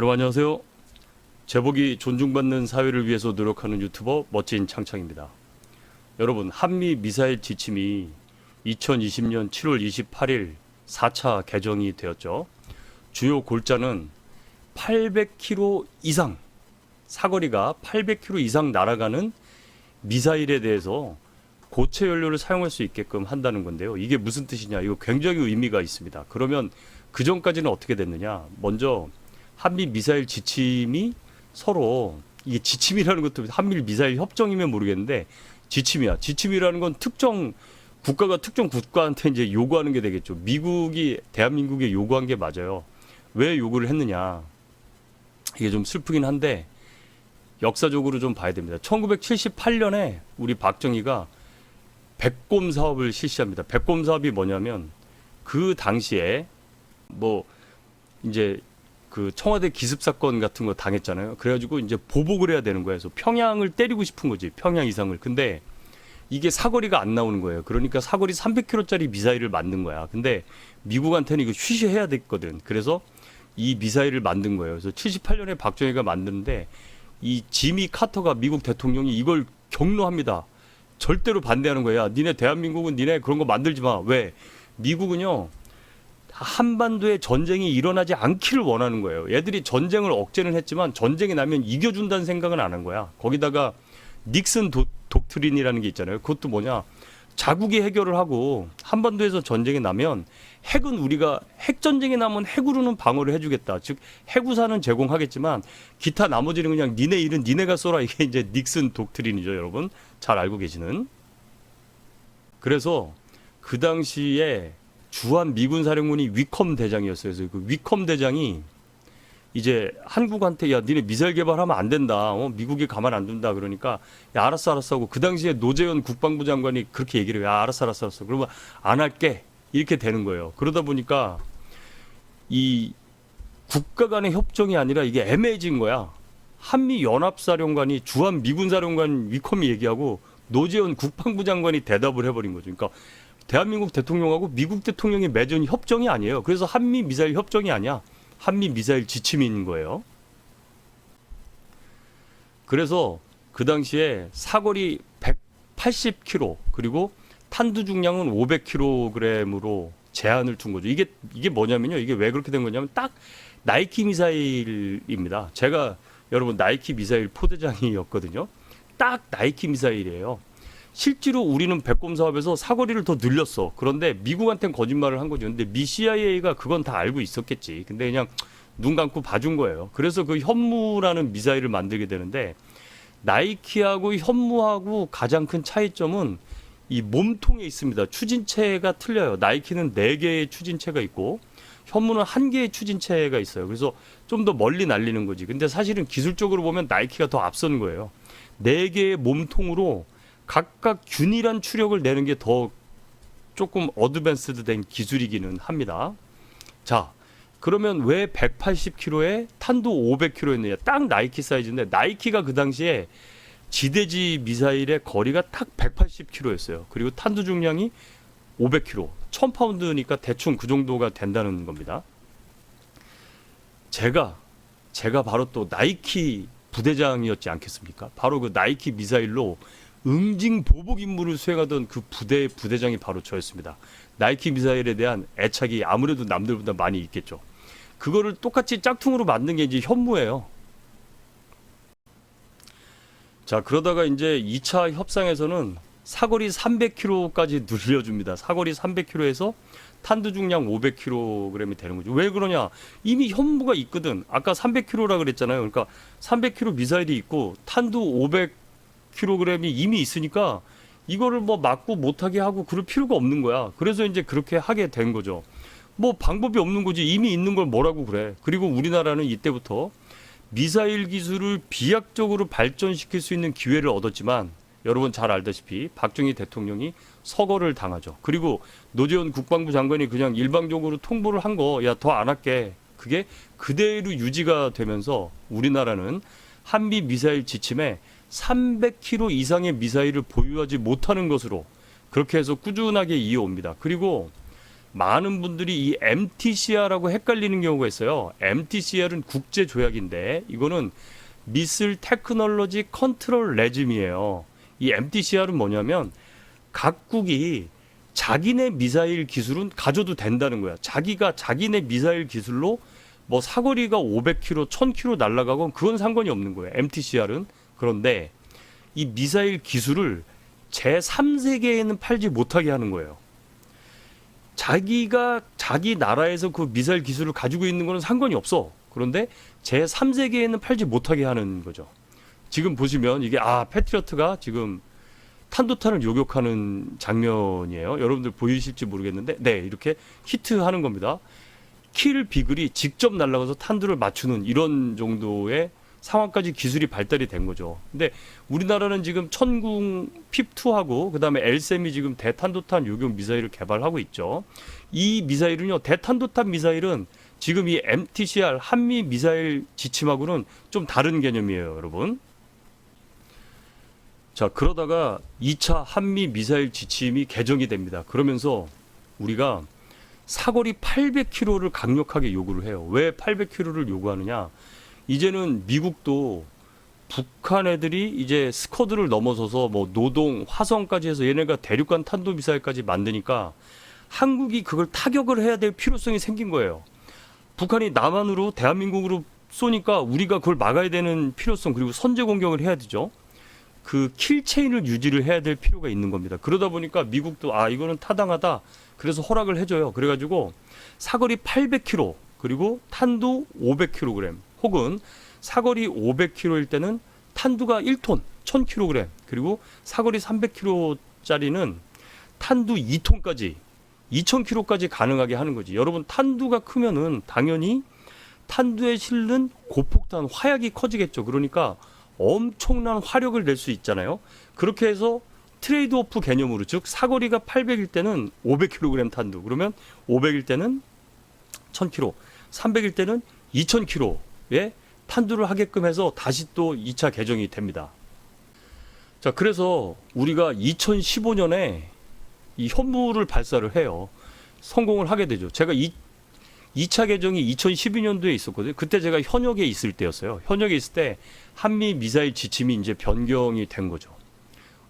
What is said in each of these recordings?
여러분 안녕하세요. 제복이 존중받는 사회를 위해서 노력하는 유튜버 멋진 창창입니다. 여러분 한미 미사일 지침이 2020년 7월 28일 4차 개정이 되었죠. 주요 골자는 800km 이상 사거리가 800km 이상 날아가는 미사일에 대해서 고체 연료를 사용할 수 있게끔 한다는 건데요. 이게 무슨 뜻이냐? 이거 굉장히 의미가 있습니다. 그러면 그 전까지는 어떻게 됐느냐? 먼저 한미 미사일 지침이 서로 이게 지침이라는 것도 한미 미사일 협정이면 모르겠는데 지침이야. 지침이라는 건 특정 국가가 특정 국가한테 이제 요구하는 게 되겠죠. 미국이 대한민국에 요구한 게 맞아요. 왜 요구를 했느냐? 이게 좀 슬프긴 한데 역사적으로 좀 봐야 됩니다. 1978년에 우리 박정희가 백곰 사업을 실시합니다. 백곰 사업이 뭐냐면 그 당시에 뭐 이제 그 청와대 기습 사건 같은 거 당했잖아요. 그래가지고 이제 보복을 해야 되는 거예요. 그래서 평양을 때리고 싶은 거지. 평양 이상을. 근데 이게 사거리가 안 나오는 거예요. 그러니까 사거리 300km짜리 미사일을 만든 거야. 근데 미국한테는 이거 쉬쉬해야 됐거든. 그래서 이 미사일을 만든 거예요. 그래서 78년에 박정희가 만드는데 이 지미 카터가 미국 대통령이 이걸 경로합니다. 절대로 반대하는 거야. 니네 대한민국은 니네 그런 거 만들지 마. 왜? 미국은요. 한반도에 전쟁이 일어나지 않기를 원하는 거예요. 얘들이 전쟁을 억제는 했지만 전쟁이 나면 이겨준다는 생각은 안 한 거야. 거기다가 닉슨 도, 독트린이라는 게 있잖아요. 그것도 뭐냐. 자국이 해결을 하고 한반도에서 전쟁이 나면 핵은 우리가 핵 전쟁이 나면 핵으로는 방어를 해주겠다. 즉 핵우산은 제공하겠지만 기타 나머지는 그냥 니네 일은 니네가 쏘라 이게 이제 닉슨 독트린이죠, 여러분 잘 알고 계시는. 그래서 그 당시에 주한 미군 사령관이 위컴 대장이었어요. 그래서 그 위컴 대장이 이제 한국한테 야 니네 미사일 개발하면 안 된다. 어, 미국이 가만 안 둔다. 그러니까 야 알았어 알았어 하고 그 당시에 노재현 국방부 장관이 그렇게 얘기를 해요. 야 알았어 알았어 알았어. 그러면 안 할게. 이렇게 되는 거예요. 그러다 보니까 이 국가 간의 협정이 아니라 이게 애매해진 거야. 한미 연합사령관이 주한 미군 사령관 위컴이 얘기하고 노재현 국방부 장관이 대답을 해버린 거죠. 그러니까 대한민국 대통령하고 미국 대통령이 맺은 협정이 아니에요. 그래서 한미 미사일 협정이 아니야. 한미 미사일 지침인 거예요. 그래서 그 당시에 사거리 180km 그리고 탄두 중량은 500kg으로 제한을 둔 거죠. 이게 이게 뭐냐면요. 이게 왜 그렇게 된 거냐면 딱 나이키 미사일입니다. 제가 여러분 나이키 미사일 포대장이었거든요. 딱 나이키 미사일이에요. 실제로 우리는 백곰 사업에서 사거리를 더 늘렸어. 그런데 미국한테는 거짓말을 한 거죠. 근데 미 CIA가 그건 다 알고 있었겠지. 근데 그냥 눈 감고 봐준 거예요. 그래서 그 현무라는 미사일을 만들게 되는데 나이키하고 현무하고 가장 큰 차이점은 이 몸통에 있습니다. 추진체가 틀려요. 나이키는 네 개의 추진체가 있고 현무는 한 개의 추진체가 있어요. 그래서 좀 더 멀리 날리는 거지. 근데 사실은 기술적으로 보면 나이키가 더 앞선 거예요. 네 개의 몸통으로 각각 균일한 추력을 내는 게 더 조금 어드밴스드 된 기술이기는 합니다. 자, 그러면 왜 180km에 탄도 500km였느냐? 딱 나이키 사이즈인데 나이키가 그 당시에 지대지 미사일의 거리가 딱 180km였어요. 그리고 탄두 중량이 500kg, 1000파운드니까 대충 그 정도가 된다는 겁니다. 제가 제가 바로 또 나이키 부대장이었지 않겠습니까? 바로 그 나이키 미사일로 응징 보복 임무를 수행하던 그 부대 부대장이 바로 저였습니다. 나이키 미사일에 대한 애착이 아무래도 남들보다 많이 있겠죠. 그거를 똑같이 짝퉁으로 만든 게 이제 현무예요. 자, 그러다가 이제 2차 협상에서는 사거리 300km까지 늘려줍니다. 사거리 300km에서 탄두 중량 500kg이 되는 거죠. 왜 그러냐? 이미 현무가 있거든. 아까 300kg라 그랬잖아요. 그러니까 300kg 미사일이 있고 탄두 500kg이 이미 있으니까 이거를 뭐 맞고 못하게 하고 그럴 필요가 없는 거야. 그래서 이제 그렇게 하게 된 거죠. 뭐 방법이 없는 거지. 이미 있는 걸 뭐라고 그래. 그리고 우리나라는 이때부터 미사일 기술을 비약적으로 발전시킬 수 있는 기회를 얻었지만 여러분 잘 알다시피 박정희 대통령이 서거를 당하죠. 그리고 노재현 국방부 장관이 그냥 일방적으로 통보를 한 거 야 더 안 할게. 그게 그대로 유지가 되면서 우리나라는 한미 미사일 지침에 300km 이상의 미사일을 보유하지 못하는 것으로 그렇게 해서 꾸준하게 이어옵니다. 그리고 많은 분들이 이 MTCR하고 헷갈리는 경우가 있어요. MTCR은 국제 조약인데 이거는 미슬 테크놀로지 컨트롤 레짐이에요. 이 MTCR은 뭐냐면 각국이 자기네 미사일 기술은 가져도 된다는 거야. 자기가 자기네 미사일 기술로 뭐 사거리가 500km, 1000km 날아가건 그건 상관이 없는 거예요. MTCR은 그런데 이 미사일 기술을 제 3세계에는 팔지 못하게 하는 거예요. 자기가 자기 나라에서 그 미사일 기술을 가지고 있는 거는 상관이 없어. 그런데 제 3세계에는 팔지 못하게 하는 거죠. 지금 보시면 이게 아 패트리어트가 지금 탄도탄을 요격하는 장면이에요. 여러분들 보이실지 모르겠는데 네 이렇게 히트하는 겁니다. 킬 비글이 직접 날아가서 탄두를 맞추는 이런 정도의 상황까지 기술이 발달이 된 거죠. 근데 우리나라는 지금 천궁 핍2하고 그다음에 엘셈이 지금 대탄도탄 요격 미사일을 개발하고 있죠. 이 미사일은요. 대탄도탄 미사일은 지금 이 MTCR 한미 미사일 지침하고는 좀 다른 개념이에요, 여러분. 자, 그러다가 2차 한미 미사일 지침이 개정이 됩니다. 그러면서 우리가 사거리 800km를 강력하게 요구를 해요. 왜 800km를 요구하느냐? 이제는 미국도 북한 애들이 이제 스커드를 넘어서서 뭐 노동, 화성까지 해서 얘네가 대륙간 탄도 미사일까지 만드니까 한국이 그걸 타격을 해야 될 필요성이 생긴 거예요. 북한이 남한으로 대한민국으로 쏘니까 우리가 그걸 막아야 되는 필요성 그리고 선제 공격을 해야 되죠. 그 킬체인을 유지를 해야 될 필요가 있는 겁니다. 그러다 보니까 미국도 아 이거는 타당하다. 그래서 허락을 해줘요. 그래가지고 사거리 800km 그리고 탄두 500kg 혹은 사거리 500km일 때는 탄두가 1톤 1000kg 그리고 사거리 300km짜리는 탄두 2톤까지 2000km까지 가능하게 하는 거지. 여러분 탄두가 크면은 당연히 탄두에 실는 고폭탄 화약이 커지겠죠. 그러니까 엄청난 화력을 낼 수 있잖아요. 그렇게 해서 트레이드 오프 개념으로 즉 사거리가 800일 때는 500kg 탄두 그러면 500일 때는 1000kg 300일 때는 2000kg 의 탄두를 하게끔 해서 다시 또 2차 개정이 됩니다. 자 그래서 우리가 2015년에 이 현무를 발사를 해요. 성공을 하게 되죠. 제가 이 2차 개정이 2012년도에 있었거든요. 그때 제가 현역에 있을 때였어요. 현역에 있을 때 한미 미사일 지침이 이제 변경이 된 거죠.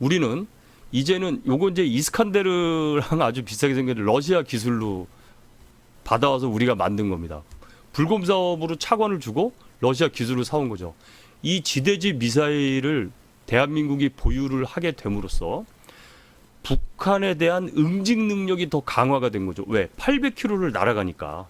우리는 이제는 요거 이제 이스칸데르랑 아주 비슷하게 생긴 러시아 기술로 받아와서 우리가 만든 겁니다. 불곰 사업으로 차관을 주고 러시아 기술을 사온 거죠. 이 지대지 미사일을 대한민국이 보유를 하게 됨으로써 북한에 대한 응징 능력이 더 강화가 된 거죠. 왜? 800km를 날아가니까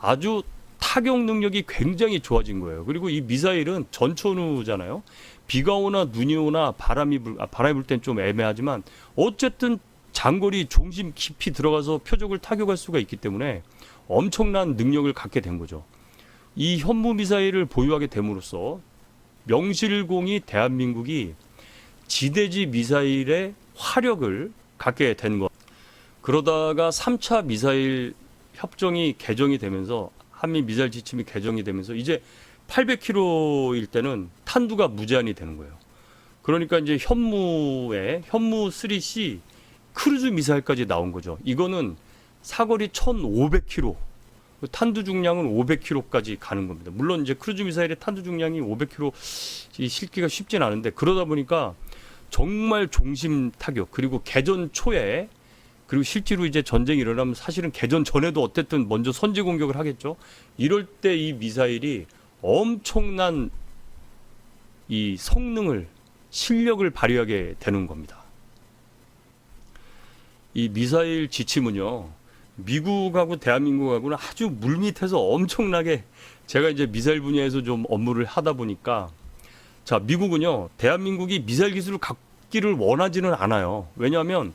아주 타격 능력이 굉장히 좋아진 거예요. 그리고 이 미사일은 전천후잖아요. 비가 오나 눈이 오나 바람이 불, 아, 바람이 불 땐 좀 애매하지만 어쨌든 장거리 중심 깊이 들어가서 표적을 타격할 수가 있기 때문에 엄청난 능력을 갖게 된 거죠. 이 현무 미사일을 보유하게 됨으로써 명실공히 대한민국이 지대지 미사일의 화력을 갖게 된 것. 그러다가 3차 미사일 협정이 개정이 되면서 한미 미사일 지침이 개정이 되면서 이제 800km일 때는 탄두가 무제한이 되는 거예요. 그러니까 이제 현무에 현무 3C 크루즈 미사일까지 나온 거죠. 이거는 사거리 1,500km, 탄두 중량은 500km까지 가는 겁니다. 물론 이제 크루즈 미사일의 탄두 중량이 500km 실기가 쉽진 않은데 그러다 보니까 정말 종심 타격 그리고 개전 초에 그리고 실제로 이제 전쟁이 일어나면 사실은 개전 전에도 어쨌든 먼저 선제 공격을 하겠죠. 이럴 때 이 미사일이 엄청난 이 성능을 실력을 발휘하게 되는 겁니다. 이 미사일 지침은요. 미국하고 대한민국하고는 아주 물밑에서 엄청나게 제가 이제 미사일 분야에서 좀 업무를 하다 보니까 자, 미국은요. 대한민국이 미사일 기술을 갖기를 원하지는 않아요. 왜냐하면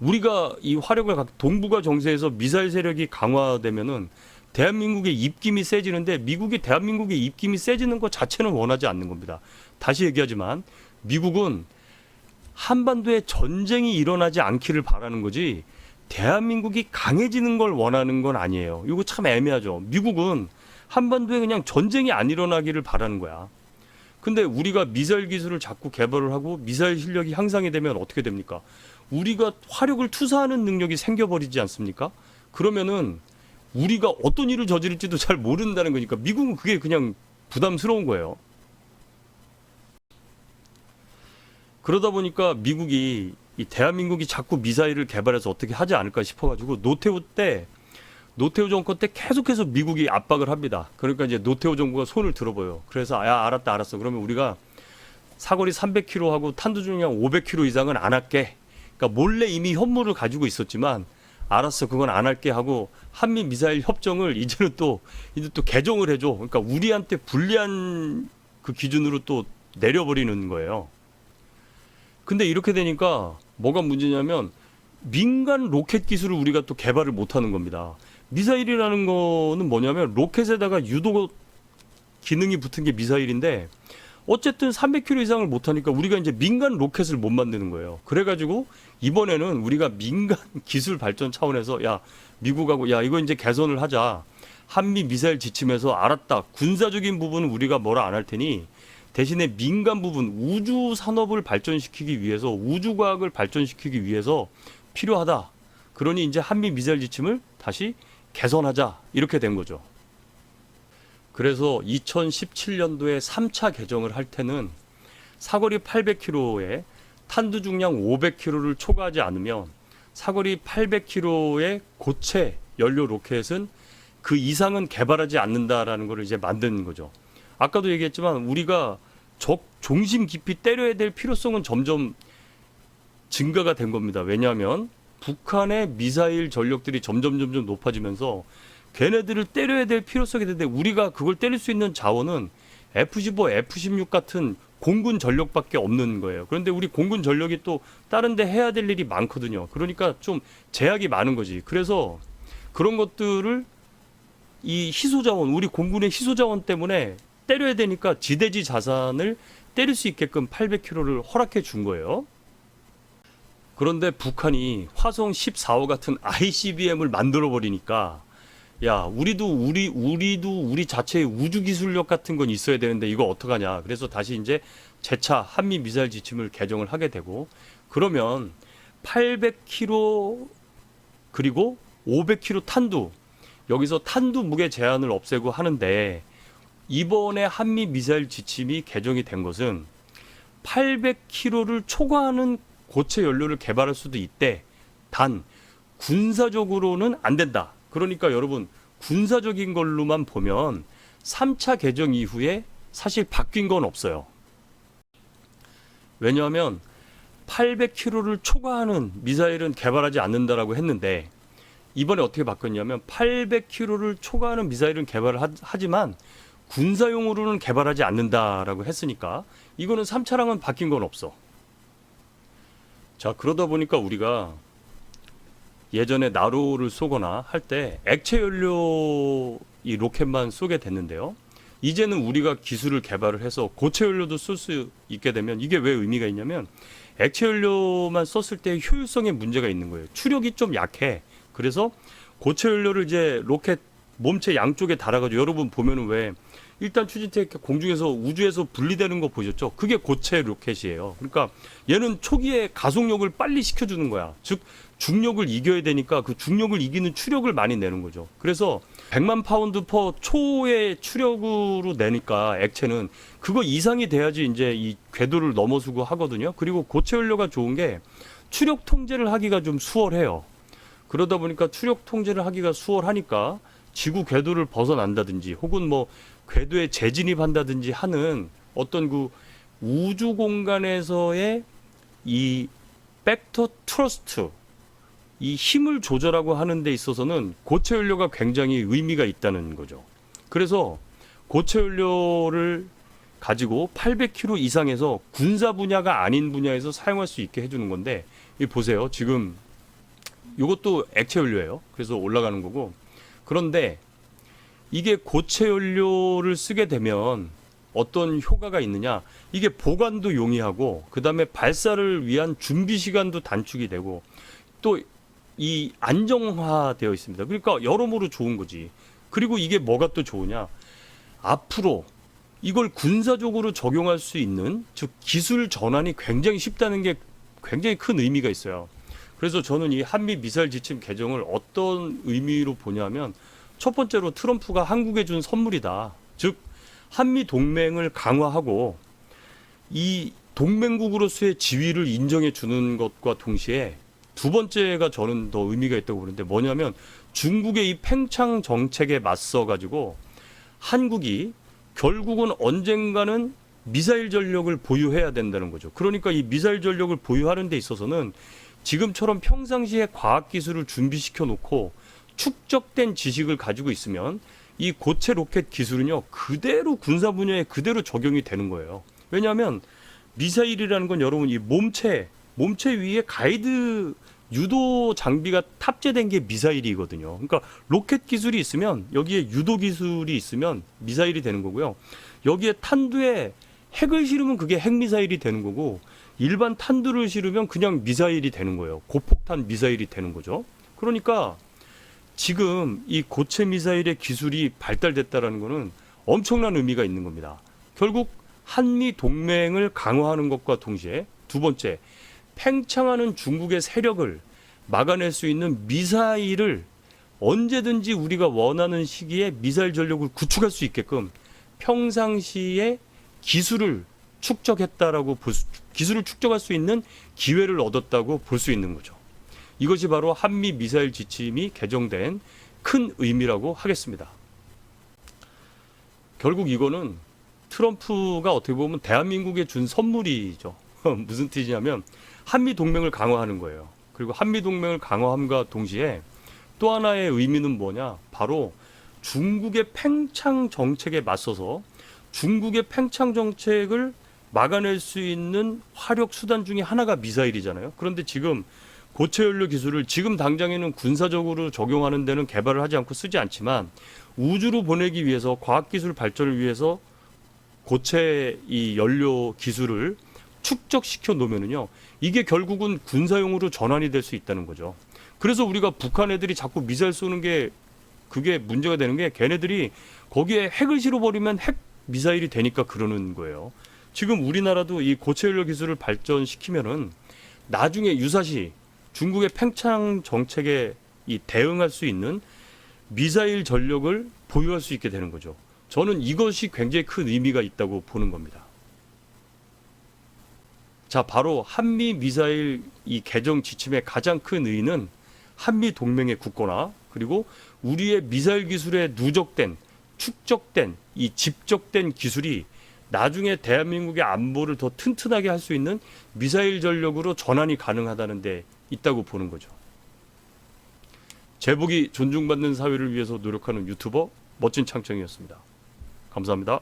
우리가 이 화력을 갖 동북아 정세에서 미사일 세력이 강화되면은 대한민국의 입김이 세지는데 미국이 대한민국의 입김이 세지는 것 자체는 원하지 않는 겁니다. 다시 얘기하지만 미국은 한반도에 전쟁이 일어나지 않기를 바라는 거지 대한민국이 강해지는 걸 원하는 건 아니에요. 이거 참 애매하죠. 미국은 한반도에 그냥 전쟁이 안 일어나기를 바라는 거야. 근데 우리가 미사일 기술을 자꾸 개발을 하고 미사일 실력이 향상이 되면 어떻게 됩니까? 우리가 화력을 투사하는 능력이 생겨버리지 않습니까? 그러면은 우리가 어떤 일을 저지를지도 잘 모른다는 거니까 미국은 그게 그냥 부담스러운 거예요. 그러다 보니까 미국이 이 대한민국이 자꾸 미사일을 개발해서 어떻게 하지 않을까 싶어가지고 노태우 때 노태우 정권 때 계속해서 미국이 압박을 합니다. 그러니까 이제 노태우 정부가 손을 들어봐요. 그래서 야 알았다 알았어. 그러면 우리가 사거리 300km 하고 탄두 중량 500km 이상은 안 할게. 그러니까 몰래 이미 현물을 가지고 있었지만 알았어 그건 안 할게 하고 한미 미사일 협정을 이제는 또 이제 또 개정을 해줘. 그러니까 우리한테 불리한 그 기준으로 또 내려버리는 거예요. 근데 이렇게 되니까 뭐가 문제냐면 민간 로켓 기술을 우리가 또 개발을 못 하는 겁니다. 미사일이라는 거는 뭐냐면 로켓에다가 유도 기능이 붙은 게 미사일인데 어쨌든 300km 이상을 못 하니까 우리가 이제 민간 로켓을 못 만드는 거예요. 그래 가지고 이번에는 우리가 민간 기술 발전 차원에서 야 미국하고 야 이거 이제 개선을 하자. 한미 미사일 지침에서 알았다. 군사적인 부분은 우리가 뭐라 안 할 테니 대신에 민간 부분 우주 산업을 발전시키기 위해서 우주 과학을 발전시키기 위해서 필요하다. 그러니 이제 한미 미사일 지침을 다시 개선하자 이렇게 된 거죠. 그래서 2017년도에 3차 개정을 할 때는 사거리 800km에 탄두 중량 500km를 초과하지 않으면 사거리 800km의 고체 연료 로켓은 그 이상은 개발하지 않는다라는 걸 이제 만드는 거죠. 아까도 얘기했지만 우리가 적 중심 깊이 때려야 될 필요성은 점점 증가가 된 겁니다. 왜냐하면 북한의 미사일 전력들이 점점 점점 높아지면서 걔네들을 때려야 될 필요성이 있는데 우리가 그걸 때릴 수 있는 자원은 F-15, F-16 같은 공군 전력밖에 없는 거예요. 그런데 우리 공군 전력이 또 다른 데 해야 될 일이 많거든요. 그러니까 좀 제약이 많은 거지. 그래서 그런 것들을 이 희소 자원, 우리 공군의 희소 자원 때문에 때려야 되니까 지대지 자산을 때릴 수 있게끔 800km를 허락해 준 거예요. 그런데 북한이 화성 14호 같은 ICBM을 만들어 버리니까 야, 우리도 우리 우리도 우리 자체의 우주 기술력 같은 건 있어야 되는데 이거 어떡하냐. 그래서 다시 이제 재차 한미 미사일 지침을 개정을 하게 되고 그러면 800km 그리고 500km 탄두 여기서 탄두 무게 제한을 없애고 하는데 이번에 한미 미사일 지침이 개정이 된 것은 800km를 초과하는 고체 연료를 개발할 수도 있대. 단 군사적으로는 안 된다. 그러니까 여러분 군사적인 걸로만 보면 3차 개정 이후에 사실 바뀐 건 없어요. 왜냐하면 800km를 초과하는 미사일은 개발하지 않는다라고 했는데 이번에 어떻게 바꿨냐면 800km를 초과하는 미사일은 개발을 하, 하지만 군사용으로는 개발하지 않는다라고 했으니까 이거는 3차랑은 바뀐 건 없어. 자 그러다 보니까 우리가 예전에 나로를 쏘거나 할 때 액체 연료 이 로켓만 쏘게 됐는데요. 이제는 우리가 기술을 개발을 해서 고체 연료도 쏠수 있게 되면 이게 왜 의미가 있냐면 액체 연료만 썼을 때 효율성에 문제가 있는 거예요. 추력이 좀 약해. 그래서 고체 연료를 이제 로켓 몸체 양쪽에 달아가지고 여러분 보면은 왜 일단 추진태 공중에서 우주에서 분리되는 거 보셨죠? 그게 고체 로켓이에요. 그러니까 얘는 초기에 가속력을 빨리 시켜주는 거야. 즉 중력을 이겨야 되니까 그 중력을 이기는 추력을 많이 내는 거죠. 그래서 100만 파운드 퍼 초의 추력으로 내니까 액체는 그거 이상이 돼야지 이제 이 궤도를 넘어서고 하거든요. 그리고 고체 연료가 좋은 게 추력 통제를 하기가 좀 수월해요. 그러다 보니까 추력 통제를 하기가 수월하니까 지구 궤도를 벗어난다든지 혹은 뭐 궤도에 재진입한다든지 하는 어떤 그 우주 공간에서의 이 벡터 트러스트 이 힘을 조절하고 하는 데 있어서는 고체 연료가 굉장히 의미가 있다는 거죠. 그래서 고체 연료를 가지고 800km 이상에서 군사 분야가 아닌 분야에서 사용할 수 있게 해주는 건데 이 보세요. 지금 이것도 액체 연료예요. 그래서 올라가는 거고 그런데 이게 고체 연료를 쓰게 되면 어떤 효과가 있느냐? 이게 보관도 용이하고 그다음에 발사를 위한 준비 시간도 단축이 되고 또 이 안정화되어 있습니다. 그러니까 여러모로 좋은 거지. 그리고 이게 뭐가 또 좋으냐? 앞으로 이걸 군사적으로 적용할 수 있는 즉 기술 전환이 굉장히 쉽다는 게 굉장히 큰 의미가 있어요. 그래서 저는 이 한미 미사일 지침 개정을 어떤 의미로 보냐면 첫 번째로 트럼프가 한국에 준 선물이다. 즉 한미 동맹을 강화하고 이 동맹국으로서의 지위를 인정해 주는 것과 동시에 두 번째가 저는 더 의미가 있다고 보는데 뭐냐면 중국의 이 팽창 정책에 맞서 가지고 한국이 결국은 언젠가는 미사일 전력을 보유해야 된다는 거죠. 그러니까 이 미사일 전력을 보유하는 데 있어서는 지금처럼 평상시에 과학 기술을 준비시켜 놓고 축적된 지식을 가지고 있으면 이 고체 로켓 기술은요 그대로 군사 분야에 그대로 적용이 되는 거예요. 왜냐하면 미사일이라는 건 여러분 이 몸체 몸체 위에 가이드 유도 장비가 탑재된 게 미사일이거든요. 그러니까 로켓 기술이 있으면 여기에 유도 기술이 있으면 미사일이 되는 거고요. 여기에 탄두에 핵을 실으면 그게 핵미사일이 되는 거고 일반 탄두를 실으면 그냥 미사일이 되는 거예요. 고폭탄 미사일이 되는 거죠. 그러니까 지금 이 고체 미사일의 기술이 발달됐다라는 거는 엄청난 의미가 있는 겁니다. 결국 한미 동맹을 강화하는 것과 동시에 두 번째 팽창하는 중국의 세력을 막아낼 수 있는 미사일을 언제든지 우리가 원하는 시기에 미사일 전력을 구축할 수 있게끔 평상시에 기술을 축적했다라고 볼 수, 기술을 축적할 수 있는 기회를 얻었다고 볼 수 있는 거죠. 이것이 바로 한미 미사일 지침이 개정된 큰 의미라고 하겠습니다. 결국 이거는 트럼프가 어떻게 보면 대한민국에 준 선물이죠. 무슨 뜻이냐면 한미 동맹을 강화하는 거예요. 그리고 한미 동맹을 강화함과 동시에 또 하나의 의미는 뭐냐? 바로 중국의 팽창 정책에 맞서서 중국의 팽창 정책을 막아낼 수 있는 화력 수단 중에 하나가 미사일이잖아요. 그런데 지금 고체 연료 기술을 지금 당장에는 군사적으로 적용하는 데는 개발을 하지 않고 쓰지 않지만 우주로 보내기 위해서 과학 기술 발전을 위해서 고체 이 연료 기술을 축적시켜 놓으면은요 이게 결국은 군사용으로 전환이 될 수 있다는 거죠. 그래서 우리가 북한 애들이 자꾸 미사일 쏘는 게 그게 문제가 되는 게 걔네들이 거기에 핵을 실어버리면 핵 미사일이 되니까 그러는 거예요. 지금 우리나라도 이 고체 연료 기술을 발전시키면은 나중에 유사시 중국의 팽창 정책에 이 대응할 수 있는 미사일 전력을 보유할 수 있게 되는 거죠. 저는 이것이 굉장히 큰 의미가 있다고 보는 겁니다. 자, 바로 한미 미사일 이 개정 지침의 가장 큰 의의는 한미 동맹의 굳건화 그리고 우리의 미사일 기술에 누적된 축적된 이 집적된 기술이 나중에 대한민국의 안보를 더 튼튼하게 할 수 있는 미사일 전력으로 전환이 가능하다는 데 있다고 보는 거죠. 제복이 존중받는 사회를 위해서 노력하는 유튜버 멋진 창청이었습니다. 감사합니다.